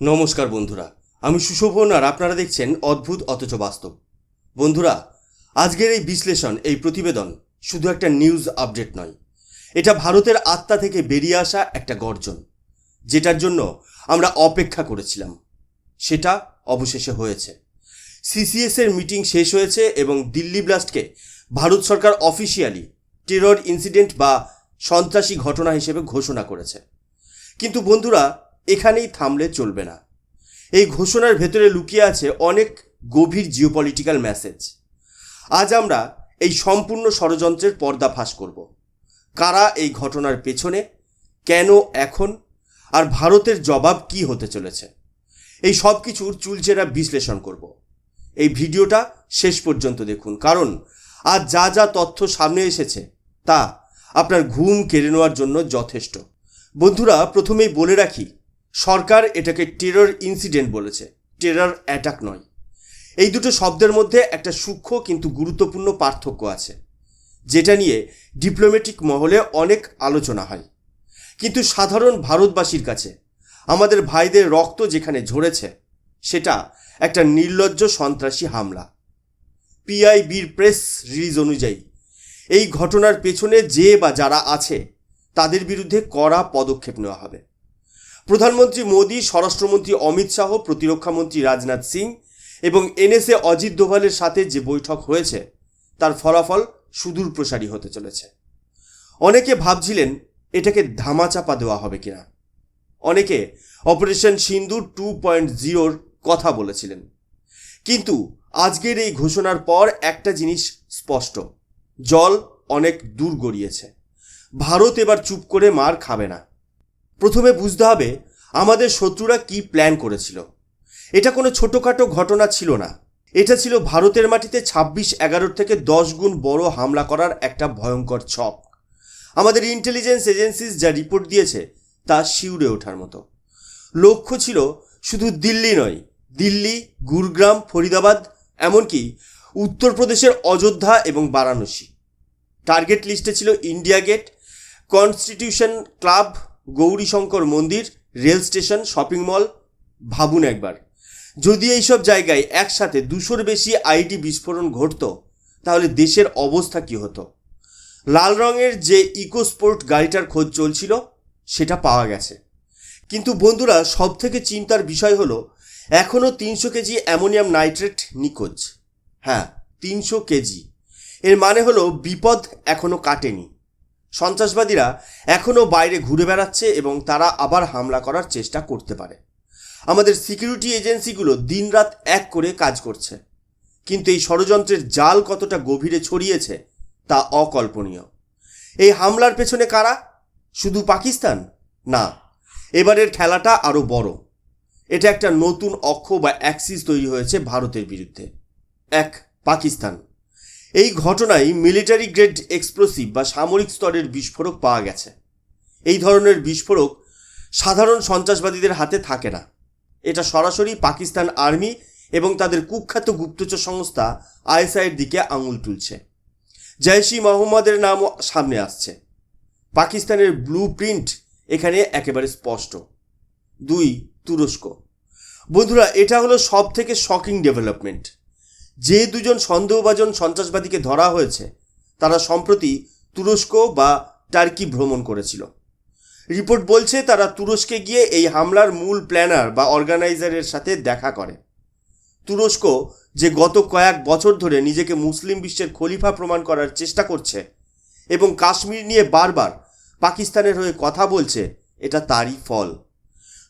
নমস্কার বন্ধুরা, আমি সুশোভন আর আপনারা দেখছেন অদ্ভুত অথচ বাস্তব। বন্ধুরা, আজকের এই বিশ্লেষণ, এই প্রতিবেদন শুধু একটা নিউজ আপডেট নয়। এটা ভারতের আত্মা থেকে বেরিয়ে আসা একটা গর্জন, যেটার জন্য আমরা অপেক্ষা করেছিলাম। সেটা অবশেষে হয়েছে। সিসিএস এর মিটিং শেষ হয়েছে এবং দিল্লি ব্লাস্টকে ভারত সরকার অফিসিয়ালি টেরর ইনসিডেন্ট বা সন্ত্রাসী ঘটনা হিসেবে ঘোষণা করেছে। কিন্তু বন্ধুরা এখানেই থামলে চলবে না। এই ঘোষণার ভেতরে লুকিয়ে আছে অনেক গভীর জিওপলিটিক্যাল মেসেজ আজ আমরা এই সম্পূর্ণ ষড়যন্ত্রের পর্দাফাশ করব। কারা এই ঘটনার পেছনে, কেন, এখন, আর ভারতের জবাব কি হতে চলেছে? এই সব কিছুর চুলচেরা বিশ্লেষণ করব। এই ভিডিওটা শেষ পর্যন্ত দেখুন, কারণ আজ যা যা তথ্য সামনে এসেছে, তা আপনার ঘুম কেড়ে নেওয়ার জন্য যথেষ্ট। বন্ধুরা, প্রথমেই বলে রাখি সরকার এটাকে টেরর ইনসিডেন্ট বলেছে। টেরর অ্যাটাক নয়। এই দুটো শব্দের মধ্যে একটা সূক্ষ্ম কিন্তু গুরুত্বপূর্ণ পার্থক্য আছে, যেটা নিয়ে ডিপ্লোম্যাটিক মহলে অনেক আলোচনা হয়। কিন্তু সাধারণ ভারতবাসীর কাছে আমাদের ভাইদের রক্ত যেখানে ঝরেছে, সেটা একটা নির্লজ্জ সন্ত্রাসী হামলা। পিআইবির প্রেস রিলিজ অনুযায়ী, এই ঘটনার পেছনে যে বা যারা আছে, তাদের বিরুদ্ধে কড়া পদক্ষেপ নেওয়া হবে। প্রধানমন্ত্রী মোদী, স্বরাষ্ট্রমন্ত্রী অমিত শাহ প্রতিরক্ষামন্ত্রী রাজনাথ সিং এবং এনএসএ অজিত দোভালের সাথে যে বৈঠক হয়েছে, তার ফলাফল সুদূর প্রসারী হতে চলেছে। অনেকে ভাবছিলেন এটাকে ধামাচাপা দেওয়া হবে কিনা। অনেকে অপারেশন সিন্দুর টু পয়েন্ট জিরোর কথা বলেছিলেন। কিন্তু আজকের এই ঘোষণার পর একটা জিনিস স্পষ্ট, জল অনেক দূর গড়িয়েছে। ভারত এবার চুপ করে মার খাবে না। প্রথমে বুঝতে হবে আমাদের শত্রুরা কি প্ল্যান করেছিল। এটা কোনো ছোটোখাটো ঘটনা ছিল না। এটা ছিল ভারতের মাটিতে ছাব্বিশ এগারোর থেকে দশ গুণ বড় হামলা করার একটা ভয়ঙ্কর ছক। আমাদের ইন্টেলিজেন্স এজেন্সিস যা রিপোর্ট দিয়েছে, তা শিউরে ওঠার মতো। লক্ষ্য ছিল শুধু দিল্লি নয়, দিল্লি, গুরগ্রাম, ফরিদাবাদ, এমনকি উত্তরপ্রদেশের অযোধ্যা এবং বারাণসী। টার্গেট লিস্টে ছিল India gate constitution club Gaurishankar মন্দির, রেল স্টেশন, শপিং মল, ভাবুন একবার। যদি এইসব জায়গায় একসাথে দুশোর বেশি আইডি বিস্ফোরণ ঘটতো, তাহলে দেশের অবস্থা কি হতো? লাল রঙের যে ইকোস্পোর্ট গাড়িটার খোঁজ চলছিল, সেটা পাওয়া গেছে। কিন্তু বন্ধুরা সব থেকে চিন্তার বিষয় হলো এখনও তিনশো কেজি অ্যামোনিয়াম নাইট্রেট নিখোঁজ। হ্যাঁ তিনশো কেজি। এর মানে হলো বিপদ এখনও কাটেনি। সন্ত্রাসবাদীরা এখনও বাইরে ঘুরে বেড়াচ্ছে এবং তারা আবার হামলা করার চেষ্টা করতে পারে। আমাদের সিকিউরিটি এজেন্সিগুলো দিনরাত এক করে কাজ করছে। কিন্তু এই ষড়যন্ত্রের জাল কতটা গভীরে ছড়িয়েছে তা অকল্পনীয়। এই হামলার পেছনে কারা? শুধু পাকিস্তান? না, এবারের খেলাটা আরও বড়। এটা একটা নতুন অক্ষ বা অ্যাক্সিস তৈরি হয়েছে ভারতের বিরুদ্ধে। এক পাকিস্তান। এই ঘটনায় মিলিটারি গ্রেড এক্সপ্লোসিভ বা সামরিক স্তরের বিস্ফোরক পাওয়া গেছে। এই ধরনের বিস্ফোরক সাধারণ সন্ত্রাসবাদীদের হাতে থাকে না। এটা সরাসরি পাকিস্তান আর্মি এবং তাদের কুখ্যাত গুপ্তচর সংস্থা আইএসআইয়ের দিকে আঙুল তুলছে। জৈশি মোহাম্মদের নামও সামনে আসছে। পাকিস্তানের ব্লু প্রিন্ট এখানে একেবারে স্পষ্ট। দুই তুরস্ক। বন্ধুরা, এটা হলো সব থেকে শকিং ডেভেলপমেন্ট। যে দুজন সন্দেহভাজন সন্ত্রাসবাদীকে ধরা হয়েছে, তারা সম্প্রতি তুরস্ক বা টার্কি ভ্রমণ করেছিল। রিপোর্ট বলছে তারা তুরস্কে গিয়ে এই হামলার মূল প্ল্যানার বা অর্গানাইজারের সাথে দেখা করে। তুরস্ক যে গত কয়েক বছর ধরে নিজেকে মুসলিম বিশ্বের খলিফা প্রমাণ করার চেষ্টা করছে এবং কাশ্মীর নিয়ে বারবার পাকিস্তানের হয়ে কথা বলছে, এটা তারই ফল।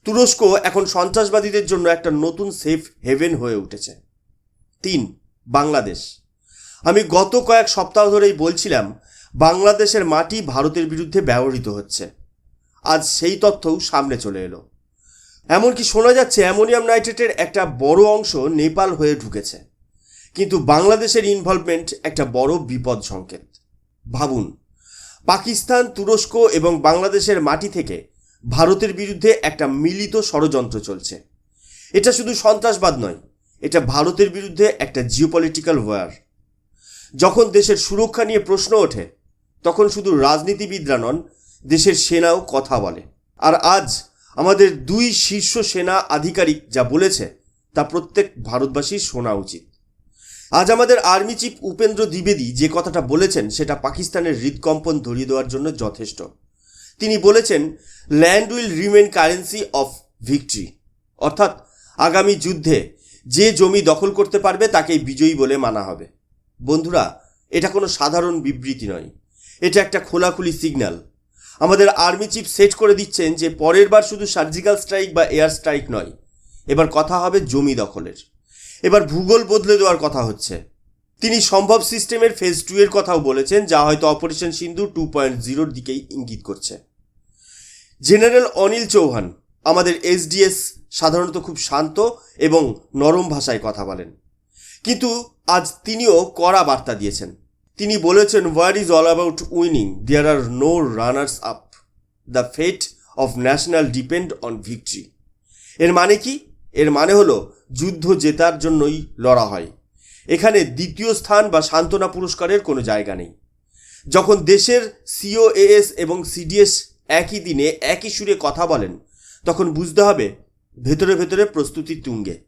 তুরস্ক এখন সন্ত্রাসবাদীদের জন্য একটা নতুন সেফ হেভেন হয়ে উঠেছে। তিন, বাংলাদেশ। আমি গত কয়েক সপ্তাহ ধরেই বলছিলাম, বাংলাদেশের মাটি ভারতের বিরুদ্ধে ব্যবহৃত হচ্ছে। আজ সেই তথ্যও সামনে চলে এলো। এমনকি শোনা যাচ্ছে, অ্যামোনিয়াম নাইট্রেটের একটা বড় অংশ নেপাল হয়ে ঢুকেছে। কিন্তু বাংলাদেশের ইনভলভমেন্ট একটা বড় বিপদ সংকেত। ভাবুন, পাকিস্তান, তুরস্ক এবং বাংলাদেশের মাটি থেকে ভারতের বিরুদ্ধে একটা মিলিত ষড়যন্ত্র চলছে। এটা শুধু সন্ত্রাসবাদ নয় এটা ভারতের বিরুদ্ধে একটা জিওপলিটিক্যাল ওয়ার যখন দেশের সুরক্ষা নিয়ে প্রশ্ন ওঠে, তখন শুধু রাজনীতিবিদরা নন, দেশের সেনাও কথা বলে। আর আজ আমাদের দুই শীর্ষ সেনা আধিকারিক যা বলেছে, তা প্রত্যেক ভারতবাসীর শোনা উচিত। আজ আমাদের আর্মি চিফ উপেন্দ্র দ্বিবেদী যে কথাটা বলেছেন, সেটা পাকিস্তানের হৃদকম্পন ধরিয়ে দেওয়ার জন্য যথেষ্ট। তিনি বলেছেন land will remain currency of victory অর্থাৎ আগামী যুদ্ধে যে জমি দখল করতে পারবে, তাকেই বিজয়ী বলে মানা হবে। বন্ধুরা, এটা কোনো সাধারণ বিবৃতি নয়। এটা একটা খোলাখুলি সিগন্যাল। আমাদের আর্মি চিফ সেট করে দিচ্ছেন যে পরের বার শুধু সার্জিক্যাল স্ট্রাইক বা এয়ার স্ট্রাইক নয়, এবার কথা হবে জমি দখলের। এবার ভূগোল বদলে দেওয়ার কথা হচ্ছে। তিনি সম্ভব সিস্টেমের ফেজ টু এর কথাও বলেছেন, যা হয়তো অপারেশন সিন্ধু টু পয়েন্ট জিরোর দিকেই ইঙ্গিত করছে। জেনারেল অনিল চৌহান আমাদের এসডিএস সাধারণত খুব শান্ত এবং নরম ভাষায় কথা বলেন। কিন্তু আজ তিনিও কড়া বার্তা দিয়েছেন। তিনি বলেছেন war is all about winning there are no runners up the fate of national depend on victory এর মানে কি? এর মানে হলো, যুদ্ধ জেতার জন্যই লড়া হয়। এখানে দ্বিতীয় স্থান বা সান্ত্বনা পুরস্কারের কোনো জায়গা নেই। যখন দেশের সিওএএস এবং সিডিএস একই দিনে একই সুরে কথা বলেন তখন বুঝতে হবে ভেতরে ভেতরে প্রস্তুতি তুঙ্গে।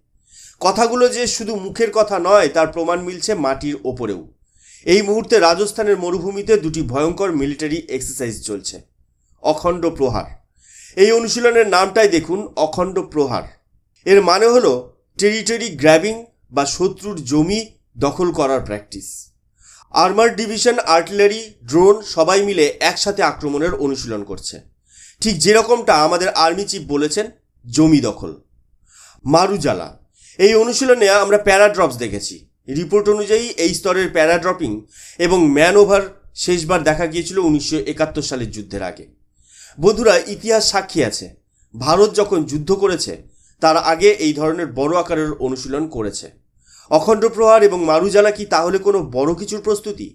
কথাগুলো যে শুধু মুখের কথা নয়, তার প্রমাণ মিলছে মাটির ওপরেও। এই মুহূর্তে রাজস্থানের মরুভূমিতে দুটি ভয়ঙ্কর মিলিটারি এক্সারসাইজ চলছে। অখণ্ড প্রহার। এই অনুশীলনের নামটাই দেখুন, অখণ্ড প্রহার। এর মানে হলো টেরিটরি গ্র্যাবিং বা শত্রুর জমি দখল করার practice. Armour division, artillery, drone সবাই মিলে একসাথে আক্রমণের অনুশীলন করছে। ঠিক যেরকমটা আমাদের আর্মি চিফ বলেছেন, জমি দখল। মারুজালা, এই অনুশীলনে আমরা প্যারাড্রপস দেখেছি। রিপোর্ট অনুযায়ী এই স্তরের প্যারাড্রপিং এবং ম্যান ওভার শেষবার দেখা গিয়েছিল উনিশশো একাত্তর সালের যুদ্ধের আগে। বন্ধুরা, ইতিহাস সাক্ষী আছে। ভারত যখন যুদ্ধ করেছে, তার আগে এই ধরনের বড় আকারের অনুশীলন করেছে। অখণ্ড প্রহার এবং মারুজালা কি তাহলে কোনো বড় কিছুর প্রস্তুতি?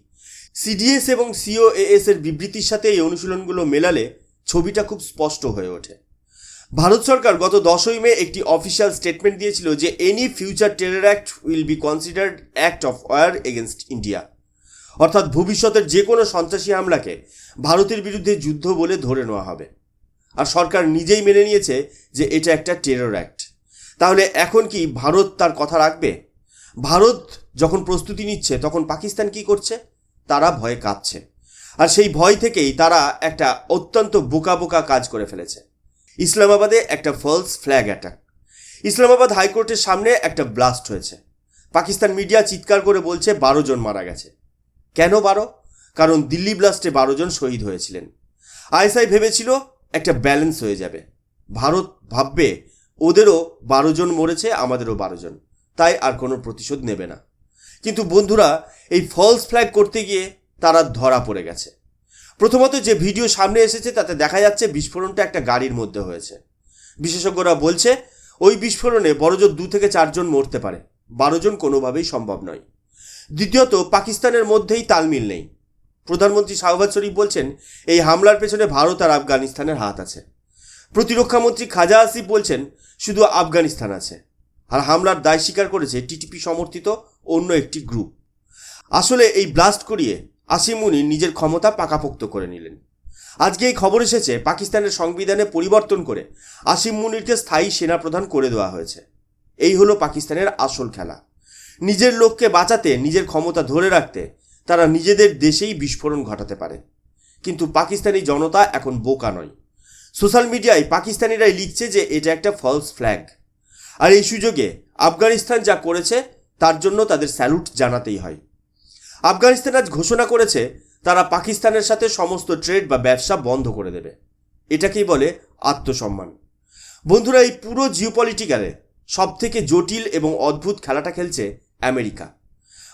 সিডিএস এবং সিওএএস এর বিবৃতির সাথে এই অনুশীলনগুলো মেলালে ছবিটা খুব স্পষ্ট হয়ে ওঠে। ভারত সরকার গত দশই মে একটি অফিসিয়াল স্টেটমেন্ট দিয়েছিল যে any future terror act will be considered act of war against India অর্থাৎ ভবিষ্যতের যে কোনো সন্ত্রাসী হামলাকে ভারতের বিরুদ্ধে যুদ্ধ বলে ধরে নেওয়া হবে। আর সরকার নিজেই মেনে নিয়েছে যে এটা একটা টেরর অ্যাক্ট তাহলে এখন কি ভারত তার কথা রাখবে? ভারত যখন প্রস্তুতি নিচ্ছে, তখন পাকিস্তান কি করছে? তারা ভয়ে কাঁপছে। আর সেই ভয় থেকেই তারা একটা অত্যন্ত বোকা বোকা কাজ করে ফেলেছে। ইসলামাবাদে একটা ফলস ফ্ল্যাগ অ্যাটাক ইসলামাবাদ হাইকোর্টের সামনে একটা ব্লাস্ট হয়েছে। পাকিস্তান মিডিয়া চিৎকার করে বলছে বারো জন মারা গেছে। কেন বারো? কারণ দিল্লি ব্লাস্টে বারো জন শহীদ হয়েছিলেন। আইএসআই ভেবেছিল একটা ব্যালেন্স হয়ে যাবে। ভারত ভাববে, ওদেরও বারো জন মরেছে, আমাদেরও বারো জন। তাই আর কোনো প্রতিশোধ নেবে না। কিন্তু বন্ধুরা, এই ফলস ফ্ল্যাগ করতে গিয়ে তারা ধরা পড়ে গেছে। প্রথমত যে ভিডিও সামনে এসেছে, তাতে দেখা যাচ্ছে বিস্ফোরণটা একটা গাড়ির মধ্যে হয়েছে। বিশেষজ্ঞরা বলছে, ওই বিস্ফোরণে বড়জোর দু থেকে চারজন মরতে পারে। বারো জন কোনোভাবেই সম্ভব নয়। দ্বিতীয়ত, পাকিস্তানের মধ্যেই তালমিল নেই। প্রধানমন্ত্রী শাহবাজ শরীফ বলছেন, এই হামলার পেছনে ভারত আর আফগানিস্তানের হাত আছে। প্রতিরক্ষামন্ত্রী খাজা আসিফ বলছেন, শুধু আফগানিস্তান আছে। আর হামলার দায় স্বীকার করেছে টিটিপি সমর্থিত অন্য একটি গ্রুপ। আসলে এই ব্লাস্ট করিয়ে আসিম মুনির নিজের ক্ষমতা পাকাপোক্ত করে নিলেন। আজকে এই খবর এসেছে পাকিস্তানের সংবিধানে পরিবর্তন করে আসিম মুনিরকে স্থায়ী সেনাপ্রধান করে দেওয়া হয়েছে। এই হলো পাকিস্তানের আসল খেলা। নিজের লোককে বাঁচাতে, নিজের ক্ষমতা ধরে রাখতে তারা নিজেদের দেশেই বিস্ফোরণ ঘটাতে পারে। কিন্তু পাকিস্তানি জনতা এখন বোকা নয়। সোশ্যাল মিডিয়ায় পাকিস্তানিরাই লিখছে যে এটা একটা ফলস ফ্ল্যাগ আর এই সুযোগে আফগানিস্তান যা করেছে, তার জন্য তাদের স্যালুট জানাতেই হয়। আফগানিস্তান আজ ঘোষণা করেছে, তারা পাকিস্তানের সাথে সমস্ত ট্রেড বা ব্যবসা বন্ধ করে দেবে। এটাকেই বলে আত্মসম্মান। বন্ধুরা, এই পুরো জিওপলিটিক্যালে সব থেকে জটিল এবং অদ্ভুত খেলাটা খেলছে আমেরিকা।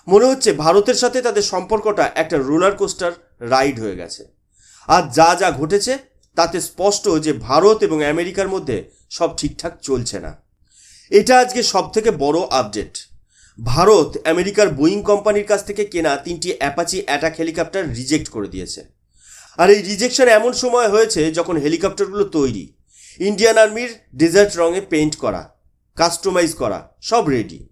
মনে হচ্ছে ভারতের সাথে তাদের সম্পর্কটা একটা রোলার কোস্টার রাইড হয়ে গেছে। আর যা যা ঘটেছে, তাতে স্পষ্ট যে ভারত এবং আমেরিকার মধ্যে সব ঠিকঠাক চলছে না। এটা আজকে সব থেকে বড় আপডেট। ভারত আমেরিকার বোয়িং কোম্পানির কাছ থেকে কেনা তিনটি অ্যাপাচি অ্যাটাক হেলিকপ্টার রিজেক্ট করে দিয়েছে। আর এই রিজেকশন এমন সময় হয়েছে যখন হেলিকপ্টারগুলো তৈরি। ইন্ডিয়ান আর্মির ডেজার্ট রঙে পেইন্ট করা, কাস্টমাইজ করা, সব রেডি।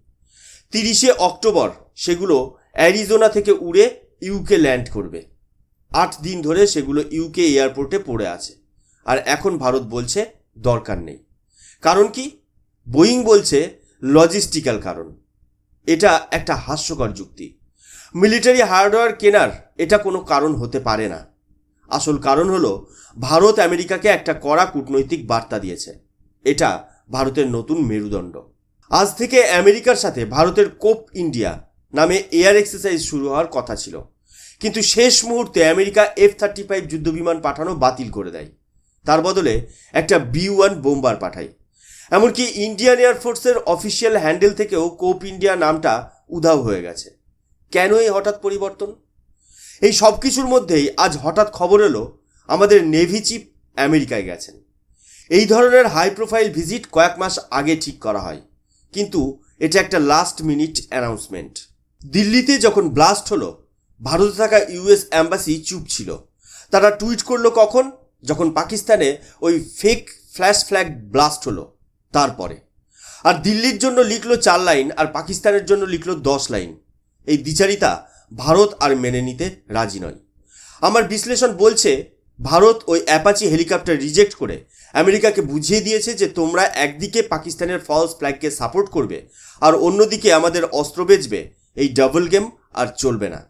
তিরিশে অক্টোবর সেগুলো অ্যারিজোনা থেকে উড়ে ইউকে ল্যান্ড করবে। আট দিন ধরে সেগুলো ইউকে এয়ারপোর্টে পড়ে আছে। আর এখন ভারত বলছে দরকার নেই। কারণ কি? বোয়িং বলছে লজিস্টিক্যাল কারণ। এটা একটা হাস্যকর যুক্তি। মিলিটারি হার্ডওয়্যার কেনার এটা কোনো কারণ হতে পারে না। আসল কারণ হলো, ভারত আমেরিকাকে একটা কড়া কূটনৈতিক বার্তা দিয়েছে। এটা ভারতের নতুন মেরুদণ্ড। আজ থেকে আমেরিকার সাথে ভারতের কোপ ইন্ডিয়া নামে এয়ার এক্সারসাইজ শুরু হওয়ার কথা ছিল। কিন্তু শেষ মুহূর্তে আমেরিকা এফ থার্টি ফাইভ যুদ্ধবিমান পাঠানো বাতিল করে দেয়। তার বদলে একটা বি ওয়ান বোম্বার পাঠায়। এমনকি ইন্ডিয়ান এয়ারফোর্সের অফিসিয়াল হ্যান্ডেল থেকেও কোপ ইন্ডিয়া নামটা উধাও হয়ে গেছে। কেন এই হঠাৎ পরিবর্তন? এই সব কিছুর মধ্যেই আজ হঠাৎ খবর এলো, আমাদের নেভি চিফ আমেরিকায় গেছেন। এই ধরনের হাই প্রোফাইল ভিজিট কয়েক মাস আগে ঠিক করা হয়, কিন্তু এটা একটা লাস্ট মিনিট অ্যানাউন্সমেন্ট দিল্লিতে যখন ব্লাস্ট হলো, ভারতে থাকা ইউএস অ্যাম্বাসি চুপ ছিল। তারা টুইট করল কখন? যখন পাকিস্তানে ওই ফেক ফ্ল্যাশ ফ্ল্যাগ ব্লাস্ট হলো। তারপরে। আর দিল্লির জন্য লিখলো চার লাইন, আর পাকিস্তানের জন্য লিখলো দশ লাইন। এই দ্বিচারিতা ভারত আর মেনে নিতে রাজি নয়। আমার বিশ্লেষণ বলছে, ভারত ওই অ্যাপাচি হেলিকপ্টার রিজেক্ট করে আমেরিকাকে বুঝিয়ে দিয়েছে যে তোমরা একদিকে পাকিস্তানের ফলস ফ্ল্যাগকে সাপোর্ট করবে, আর অন্যদিকে আমাদের অস্ত্র বেচবে। এই ডাবল গেম আর চলবে না।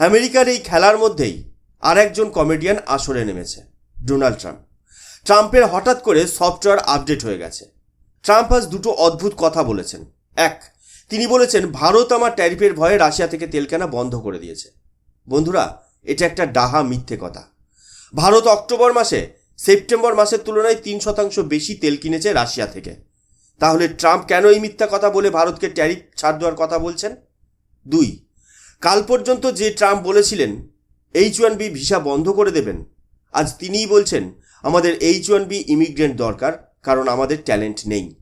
আমেরিকার এই খেলার মধ্যেই আর একজন কমেডিয়ান আসরে নেমেছে ডোনাল্ড ট্রাম্প ট্রাম্পের হঠাৎ করে সফটওয়্যার আপডেট হয়ে গেছে। ট্রাম্প আজ দুটো অদ্ভুত কথা বলেছেন। এক, তিনি বলেছেন, ভারত আমার ট্যারিফের ভয়ে রাশিয়া থেকে তেল কেনা বন্ধ করে দিয়েছে। বন্ধুরা, এটা একটা ডাহা মিথ্যে কথা। ভারত অক্টোবর মাসে, সেপ্টেম্বর মাসের তুলনায় তিন শতাংশ বেশি তেল কিনেছে রাশিয়া থেকে। তাহলে ট্রাম্প কেন এই মিথ্যা কথা বলে ভারতকে ট্যারিফ ছাড় দেওয়ার কথা বলছেন? দুই, কাল পর্যন্ত যে ট্রাম্প বলেছিলেন, এইচ ওয়ান বি ভিসা বন্ধ করে দেবেন, আজ তিনিই বলছেন, আমাদের এইচ ওয়ান বি ইমিগ্রেন্ট দরকার কারণ আমাদের ট্যালেন্ট নেই।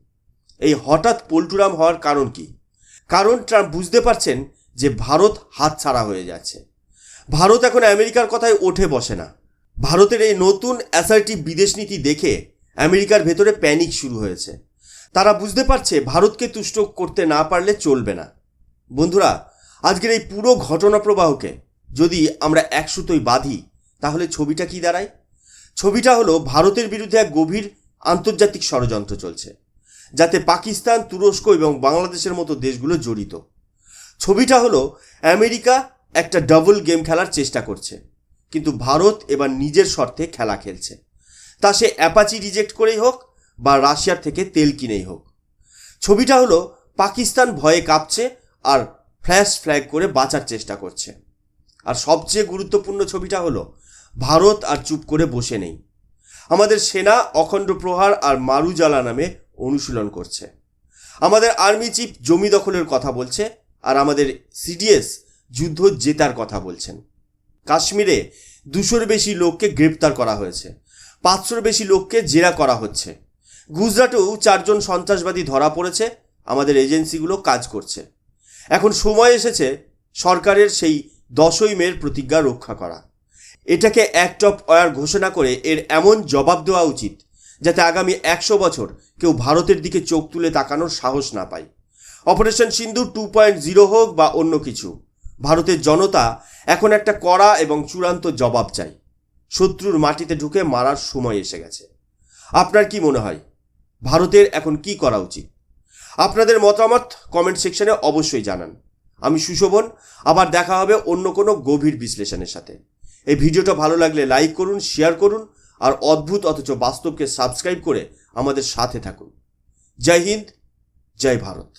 এই হঠাৎ পল্টুরাম হওয়ার কারণ কি? কারণ ট্রাম্প বুঝতে পারছেন যে ভারত হাতছাড়া হয়ে যাচ্ছে। ভারত এখন আমেরিকার কথায় ওঠে বসে না। ভারতের এই নতুন অ্যাসার্টিভ বিদেশ নীতি দেখে আমেরিকার ভেতরে প্যানিক শুরু হয়েছে। তারা বুঝতে পারছে ভারতকে তুষ্ট করতে না পারলে চলবে না। বন্ধুরা, আজকের এই পুরো ঘটনা প্রবাহকে যদি আমরা এক সুতোয় বাঁধি, তাহলে ছবিটা কি দাঁড়ায়? ছবিটা হলো ভারতের বিরুদ্ধে এক গভীর আন্তর্জাতিক ষড়যন্ত্র চলছে, যাতে পাকিস্তান, তুরস্ক এবং বাংলাদেশের মতো দেশগুলো জড়িত। ছবিটা হলো আমেরিকা একটা ডাবল গেম খেলার চেষ্টা করছে, কিন্তু ভারত এবার নিজের শর্তে খেলা খেলছে। তা সে অ্যাপাচি রিজেক্ট করেই হোক বা রাশিয়ার থেকে তেল কিনেই হোক। ছবিটা হলো পাকিস্তান ভয়ে কাঁপছে আর ফ্ল্যাশ ফ্ল্যাগ করে বাঁচার চেষ্টা করছে। আর সবচেয়ে গুরুত্বপূর্ণ ছবিটা হলো, ভারত আর চুপ করে বসে নেই। আমাদের সেনা অখণ্ড প্রহার আর মারুজালা নামে অনুশীলন করছে। আমাদের আর্মি চিফ জমি দখলের কথা বলছে আর আমাদের সিডিএস যুদ্ধ জেতার কথা বলছেন। কাশ্মীরে দুশোর বেশি লোককে গ্রেপ্তার করা হয়েছে, পাঁচশোর বেশি লোককে জেরা করা হচ্ছে। গুজরাটেও চারজন সন্ত্রাসবাদী ধরা পড়েছে, আমাদের এজেন্সিগুলো কাজ করছে। এখন সময় এসেছে সরকারের সেই দশই মের প্রতিজ্ঞা রক্ষা করা। এটাকে অ্যাক্ট অফ ওয়ার ঘোষণা করে এর এমন জবাব দেওয়া উচিত যাতে আগামী একশো বছর কেউ ভারতের দিকে চোখ তুলে তাকানোর সাহস না পায়। Operation Sindhu two point zero হোক বা অন্য কিছু, ভারতের জনতা এখন একটা কড়া এবং চূড়ান্ত জবাব চাই শত্রুর মাটিতে ঢুকে মারার সময় এসে গেছে। আপনার কি মনে হয়? ভারতের এখন কি করা উচিত? আপনাদের মতামত কমেন্ট সেকশনে অবশ্যই জানান। আমি সুশোভন, আবার দেখা হবে অন্য কোনো গভীর বিশ্লেষণের সাথে। এই ভিডিওটা ভালো লাগলে লাইক করুন শেয়ার করুন, আর অদ্ভুত অথচ বাস্তবকে সাবস্ক্রাইব করে আমাদের সাথে থাকুন। জয় হিন্দ, জয় ভারত।